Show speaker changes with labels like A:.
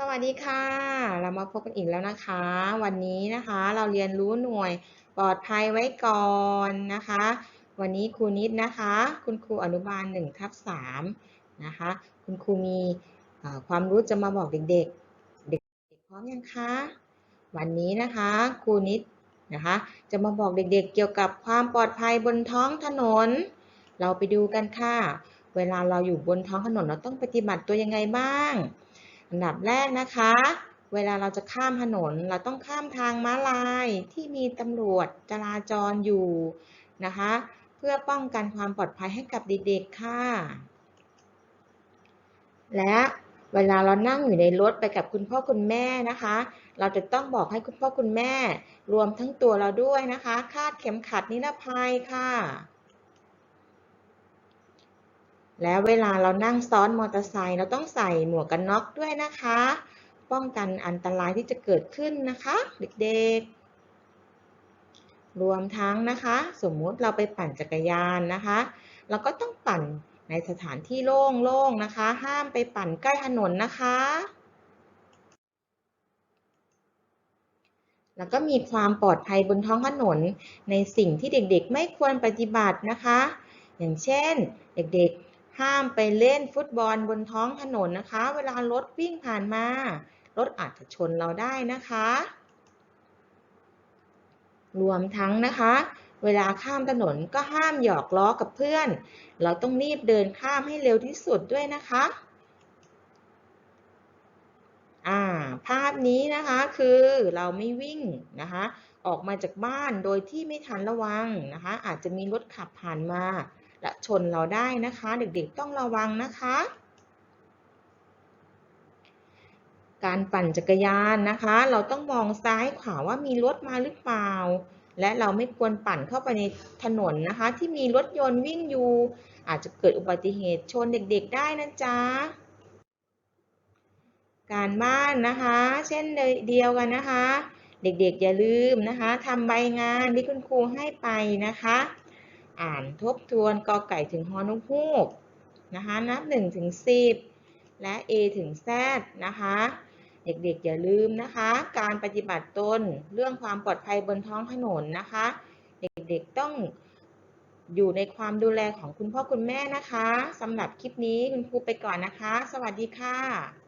A: สวัสดีค่ะ เรามาพบกันอีกแล้วนะคะ วันนี้นะคะเราเรียนรู้หน่วยปลอดภัยไว้ก่อนนะคะ วันนี้ครูนิดนะคะ คุณครูอนุบาล1ทับ3นะคะ คุณครูมีความรู้จะมาบอกเด็กๆ เด็กๆพร้อมยังคะ วันนี้นะคะครูนิดนะคะ จะมาบอกเด็กๆ เกี่ยวกับความปลอดภัยบนท้องถนน เราไปดูกันค่ะ เวลาเราอยู่บนท้องถนนเราต้องปฏิบัติตัวยังไงบ้าง อันดับแรกนะคะ เวลาเราจะข้ามถนน เราต้องข้ามทางม้าลายที่มีตำรวจจราจรอยู่นะคะ เพื่อป้องกันความปลอดภัยให้กับเด็กๆค่ะ และเวลาเรานั่งอยู่ในรถไปกับคุณพ่อคุณแม่นะคะ เราจะต้องบอกให้คุณพ่อคุณแม่ รวมทั้งตัวเราด้วยนะคะ คาดเข็มขัดนิรภัยค่ะ แล้วเวลาเรานั่งซ้อนมอเตอร์ไซค์เราต้องใส่หมวกกันน็อกด้วยนะคะ ป้องกันอันตรายที่จะเกิดขึ้นนะคะ เด็กๆ รวมทั้งนะคะ สมมุติเราไปปั่นจักรยานนะคะ เราก็ต้องปั่นในสถานที่โล่งๆนะคะ ห้ามไปปั่นใกล้ถนนนะคะ แล้วก็มีความปลอดภัยบนท้องถนนในสิ่งที่เด็กๆ ไม่ควรปฏิบัตินะคะ อย่างเช่น เด็กๆ ห้ามไปเล่นฟุตบอลบนท้องถนนนะคะ เวลารถวิ่งผ่านมา รถอาจจะชนเราได้นะคะ รวมทั้งนะคะ เวลาข้ามถนนก็ห้ามหยอกล้อกับเพื่อน เราต้องรีบเดินข้ามให้เร็วที่สุดด้วยนะคะ่าภาพนี้นะคะคือเราไม่วิ่งนะคะ ออกมาจากบ้านโดยที่ไม่ทันระวังนะคะ อาจจะมีรถขับผ่านมา และชนเราได้นะคะ เด็กๆต้องระวังนะคะ การปั่นจักรยานนะคะ เราต้องมองซ้ายขวาว่ามีรถมาหรือเปล่า และเราไม่ควรปั่นเข้าไปในถนนนะคะ ที่มีรถยนต์วิ่งอยู่ อาจจะเกิดอุบัติเหตุชนเด็กๆได้นะจ๊ะการบ้านนะคะ เช่นเดียวกันนะคะ เด็กๆอย่าลืมนะคะทำใบงานที่คุณครูให้ไปนะคะ อ่านทบทวนกอไก่ถึงฮอนุฮูกนะคะ นับ1ถึง10 และ A ถึง Z นะคะ เด็กๆอย่าลืมนะคะ การปฏิบัติตนเรื่องความปลอดภัยบนท้องถนนนะคะ เด็กๆต้องอยู่ในความดูแลของคุณพ่อคุณแม่นะคะสำหรับคลิปนี้คุณครูไปก่อนนะคะ สวัสดีค่ะ